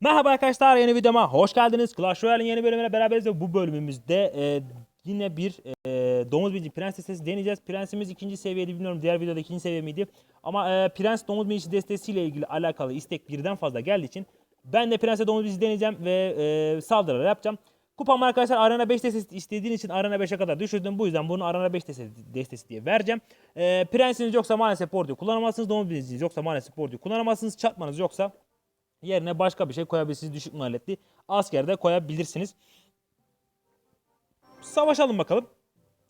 Merhaba arkadaşlar yeni videoma hoş geldiniz. Clash Royale'in yeni bölümüne beraberiz ve bu bölümümüzde e, yine bir e, domuz bici prens deneyeceğiz. Prensimiz ikinci seviyeydi bilmiyorum diğer videoda ikinci seviye miydi. Ama e, prens domuz bici destesiyle ilgili alakalı istek birden fazla geldiği için ben de prense domuz bici deneyeceğim ve e, saldırılar yapacağım. Kupam arkadaşlar Arena 5 destesi istediğin için Arena 5'e kadar düşürdüm. Bu yüzden bunu Arena 5 destesi, destesi diye vereceğim. E, prensiniz yoksa maalesef orduyu kullanamazsınız. Domuz biciniz yoksa maalesef orduyu kullanamazsınız. Çatmanız yoksa Yerine başka bir şey koyabilirsiniz. Düşük maliyetli askerde koyabilirsiniz. Savaşalım bakalım.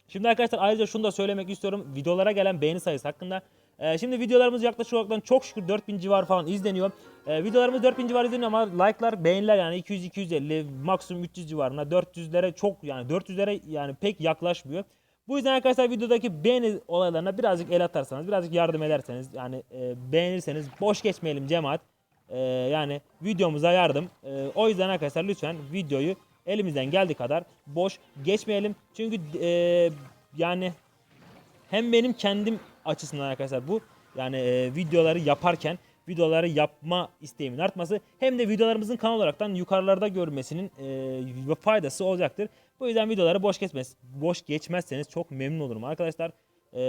Şimdi arkadaşlar ayrıca şunu da söylemek istiyorum. Videolara gelen beğeni sayısı hakkında. Ee, şimdi videolarımız yaklaşık olarak çok şükür 4000 civarı falan izleniyor. Ee, videolarımız 4000 civarı izleniyor ama like'lar, beğeniler yani 200-250, maksimum 300 civarına, 400'lere çok yani 400'lere yani pek yaklaşmıyor. Bu yüzden arkadaşlar videodaki beğeni olaylarına birazcık el atarsanız, birazcık yardım ederseniz yani e, beğenirseniz boş geçmeyelim cemaat. Ee, yani videomuza yardım. Ee, o yüzden arkadaşlar lütfen videoyu elimizden geldiği kadar boş geçmeyelim. Çünkü e, yani hem benim kendim açısından arkadaşlar bu yani e, videoları yaparken videoları yapma isteğimin artması hem de videolarımızın kanal olaraktan yukarılarda görmesinin e, faydası olacaktır. Bu yüzden videoları boş geçmez boş geçmezseniz çok memnun olurum arkadaşlar. E,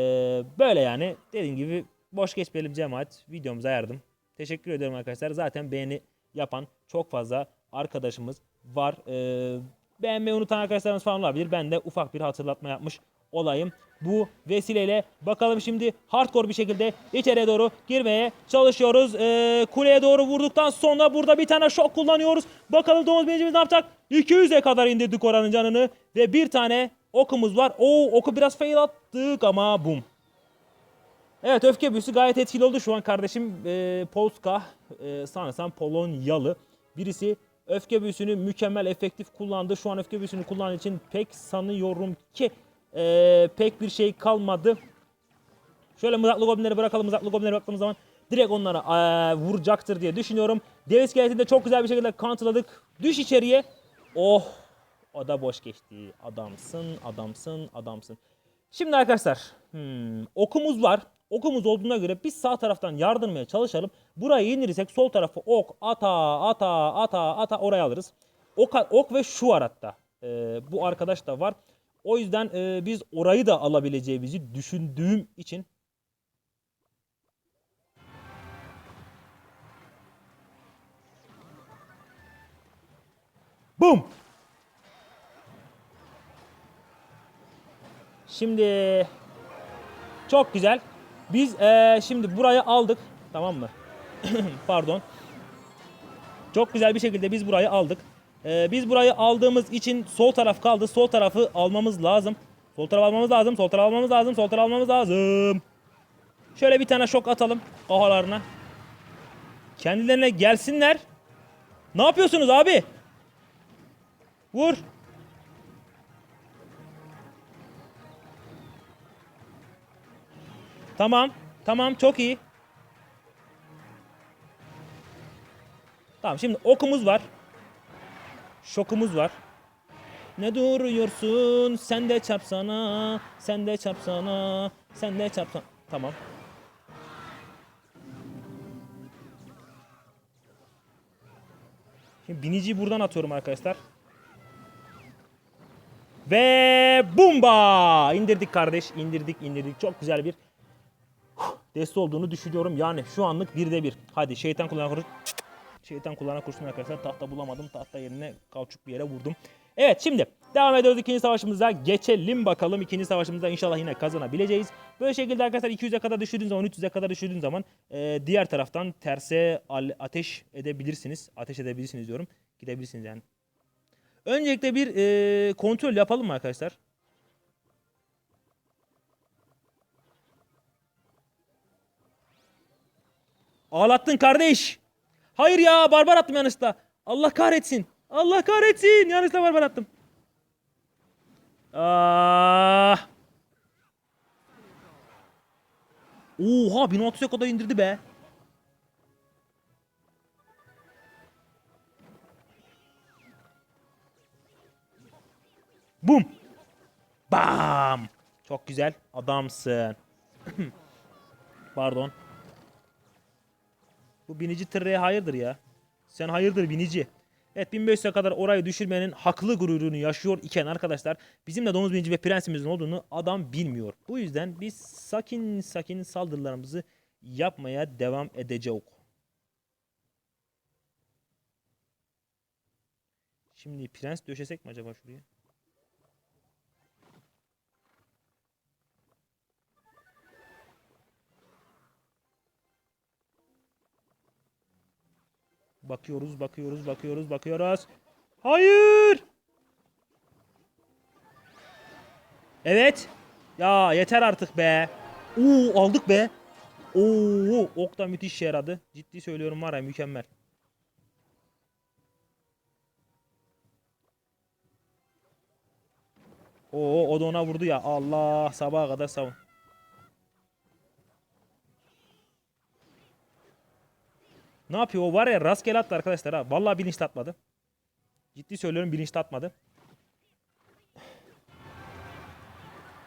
böyle yani dediğim gibi boş geçmeyelim cemaat videomuza yardım. Teşekkür ederim arkadaşlar. Zaten beğeni yapan çok fazla arkadaşımız var. Ee, beğenmeyi unutan arkadaşlarımız falan olabilir. Ben de ufak bir hatırlatma yapmış olayım. Bu vesileyle bakalım şimdi hardcore bir şekilde içeriye doğru girmeye çalışıyoruz. Ee, kuleye doğru vurduktan sonra burada bir tane şok kullanıyoruz. Bakalım domuz binicimiz ne yapacak? 200'e kadar indirdik oranın canını. Ve bir tane okumuz var. Oo oku biraz fail attık ama bum. Evet öfke büyüsü gayet etkili oldu. Şu an kardeşim e, Polska e, sanırsam Polonyalı birisi öfke büyüsünü mükemmel efektif kullandı. Şu an öfke büyüsünü kullandığı için pek sanıyorum ki e, pek bir şey kalmadı. Şöyle mızraklı goblinleri bırakalım. Mızraklı goblinlere baktığımız zaman direkt onlara e, vuracaktır diye düşünüyorum. Dev iskeletini de çok güzel bir şekilde counterladık. Düş içeriye. Oh o da boş geçti. Adamsın, adamsın, adamsın. Şimdi arkadaşlar hmm, okumuz var. Okumuz olduğuna göre biz sağ taraftan yardırmaya çalışalım. Burayı indirirsek sol tarafı ok ata ata ata ata oraya alırız. Ok, ok ve şu var hatta. Ee, bu arkadaş da var. O yüzden e, biz orayı da alabileceğimizi düşündüğüm için Boom! Şimdi çok güzel. Biz eee, şimdi burayı aldık. Tamam mı? Pardon. Çok güzel bir şekilde biz burayı aldık. Eee, biz burayı aldığımız için sol taraf kaldı. Sol tarafı almamız lazım. Sol taraf almamız lazım. Sol taraf almamız lazım. Sol taraf almamız lazım. Şöyle bir tane şok atalım kafalarına. Kendilerine gelsinler. Ne yapıyorsunuz abi? Vur. Tamam. Tamam çok iyi. Tamam şimdi okumuz var. Şokumuz var. Ne duruyorsun? Sen de çarpsana. Sen de çarpsana. Sen de çarpsana. Tamam. Şimdi biniciyi buradan atıyorum arkadaşlar. Ve bumba! İndirdik kardeş. indirdik indirdik. Çok güzel bir deste olduğunu düşünüyorum. Yani şu anlık birde bir. Hadi şeytan kullanan kurşun. Şeytan kullanan kurşun arkadaşlar. Tahta bulamadım. Tahta yerine kauçuk bir yere vurdum. Evet şimdi devam ediyoruz ikinci savaşımıza. Geçelim bakalım. ikinci savaşımızda inşallah yine kazanabileceğiz. Böyle şekilde arkadaşlar 200'e kadar düşürdüğün zaman 300'e kadar düşürdüğün zaman e, diğer taraftan terse ateş edebilirsiniz. Ateş edebilirsiniz diyorum. Gidebilirsiniz yani. Öncelikle bir e, kontrol yapalım mı arkadaşlar? Ağlattın kardeş. Hayır ya barbar attım yanlışlıkla. Allah kahretsin. Allah kahretsin. Yanlışlıkla barbar attım. Ah. Oha 1600'e kadar indirdi be. Bum. Bam. Çok güzel. Adamsın. Pardon. Bu binici tırreye hayırdır ya. Sen hayırdır binici? Evet 1500'e kadar orayı düşürmenin haklı gururunu yaşıyor iken arkadaşlar bizim de domuz binici ve prensimizin olduğunu adam bilmiyor. Bu yüzden biz sakin sakin saldırılarımızı yapmaya devam edeceğiz. Şimdi prens döşesek mi acaba şuraya? Bakıyoruz, bakıyoruz, bakıyoruz, bakıyoruz. Hayır! Evet. Ya yeter artık be. Oo aldık be. Oo ok da müthiş yaradı. Ciddi söylüyorum var ya mükemmel. Oo o da ona vurdu ya. Allah sabaha kadar savun. Ne yapıyor? O var ya rastgele attı arkadaşlar ha. Vallahi bilinçli atmadı. Ciddi söylüyorum bilinçli atmadı.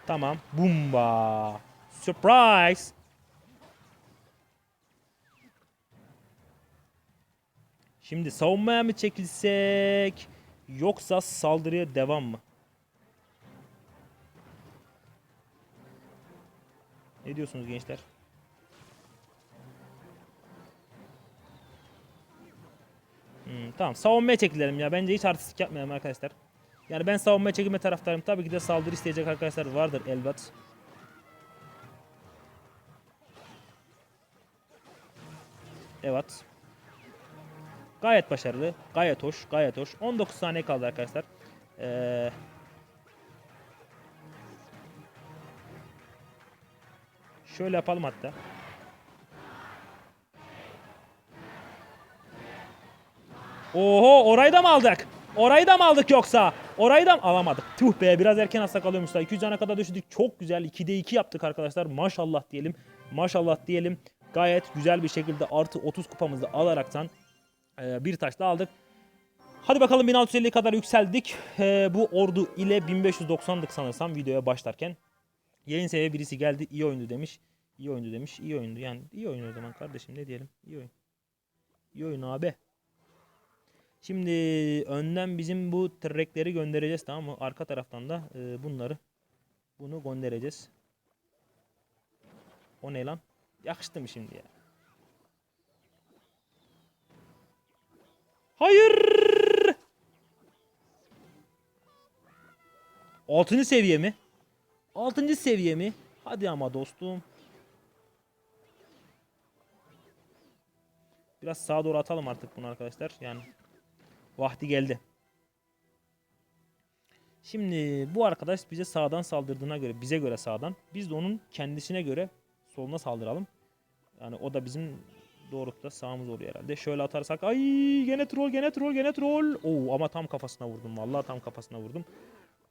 Tamam. Bumba. Surprise. Şimdi savunmaya mı çekilsek yoksa saldırıya devam mı? Ne diyorsunuz gençler? Hmm, tamam savunmaya çekilelim ya. Bence hiç artistik yapmayalım arkadaşlar. Yani ben savunmaya çekilme taraftarım. Tabii ki de saldırı isteyecek arkadaşlar vardır elbet. Evet. Gayet başarılı. Gayet hoş. Gayet hoş. 19 saniye kaldı arkadaşlar. Ee, şöyle yapalım hatta. Oho orayı da mı aldık? Orayı da mı aldık yoksa? Orayı da mı alamadık? Tüh be biraz erken atsak alıyormuşlar. 200 ana kadar düşürdük. Çok güzel. 2'de 2 yaptık arkadaşlar. Maşallah diyelim. Maşallah diyelim. Gayet güzel bir şekilde artı 30 kupamızı alaraktan e, bir taş da aldık. Hadi bakalım 1650 kadar yükseldik. E, bu ordu ile 1590'dık sanırsam videoya başlarken. Yayın seviye birisi geldi. iyi oyundu demiş. İyi oyundu demiş. İyi oyundu. Yani iyi oyun o zaman kardeşim ne diyelim. İyi oyun. İyi oyun abi. Şimdi önden bizim bu trekleri göndereceğiz tamam mı? Arka taraftan da e, bunları bunu göndereceğiz. O ne lan? Yakıştı mı şimdi ya? Hayır! Altıncı seviye mi? Altıncı seviye mi? Hadi ama dostum. Biraz sağa doğru atalım artık bunu arkadaşlar. Yani Vakti geldi. Şimdi bu arkadaş bize sağdan saldırdığına göre, bize göre sağdan, biz de onun kendisine göre soluna saldıralım. Yani o da bizim doğrultuda sağımız oluyor herhalde. Şöyle atarsak ay gene troll gene troll gene troll. Oo ama tam kafasına vurdum vallahi tam kafasına vurdum.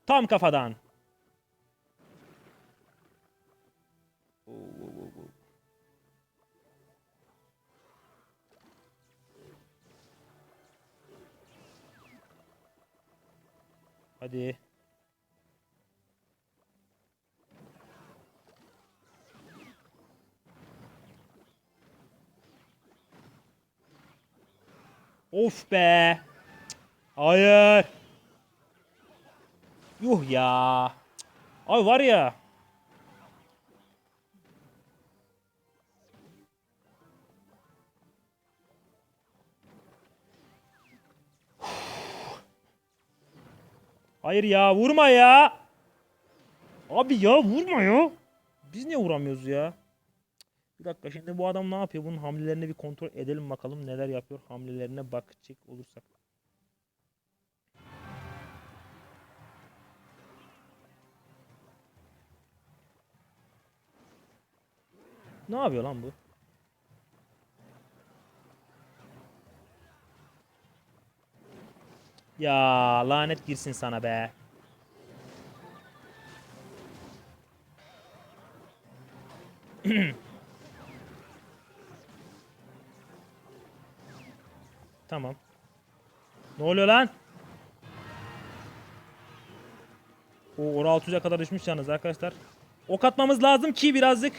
Tam kafadan. Hadi. Of be. Hayır. Yuh ya. Ay var ya. Hayır ya vurma ya. Abi ya vurma ya. Biz niye vuramıyoruz ya? Bir dakika şimdi bu adam ne yapıyor? Bunun hamlelerini bir kontrol edelim bakalım neler yapıyor. Hamlelerine bakacak olursak. Ne yapıyor lan bu? Ya lanet girsin sana be. tamam. Ne oluyor lan? O 1600'e kadar düşmüş yalnız arkadaşlar. Ok atmamız lazım ki birazcık.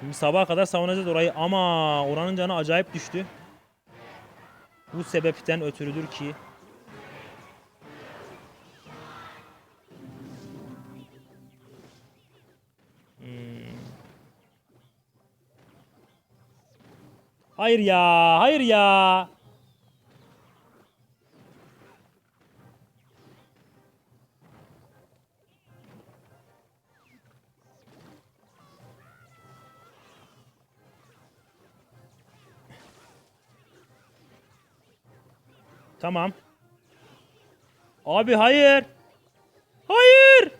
Şimdi sabaha kadar savunacağız orayı ama oranın canı acayip düştü. Bu sebepten ötürüdür ki Hmm. Hayır ya, hayır ya. Tamam. Abi hayır. Hayır.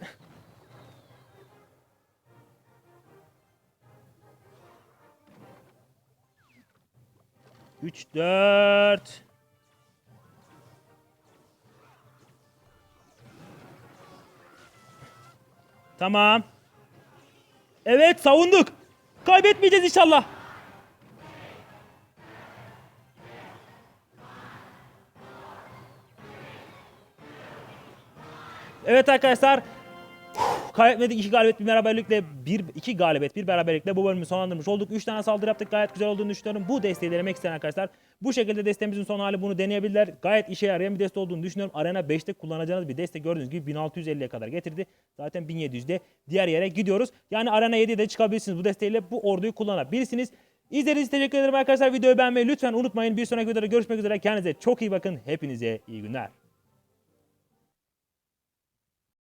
Üç, dört. Tamam. Evet savunduk. Kaybetmeyeceğiz inşallah. Evet arkadaşlar. Kaybetmedik iki galibiyet bir beraberlikle bir iki galibiyet bir beraberlikle bu bölümü sonlandırmış olduk. 3 tane saldırı yaptık gayet güzel olduğunu düşünüyorum. Bu desteği denemek isteyen arkadaşlar bu şekilde desteğimizin son hali bunu deneyebilirler. Gayet işe yarayan bir deste olduğunu düşünüyorum. Arena 5'te kullanacağınız bir deste gördüğünüz gibi 1650'ye kadar getirdi. Zaten 1700'de diğer yere gidiyoruz. Yani Arena 7'de de çıkabilirsiniz bu desteğiyle bu orduyu kullanabilirsiniz. İzlediğiniz için teşekkür ederim arkadaşlar. Videoyu beğenmeyi lütfen unutmayın. Bir sonraki videoda görüşmek üzere. Kendinize çok iyi bakın. Hepinize iyi günler.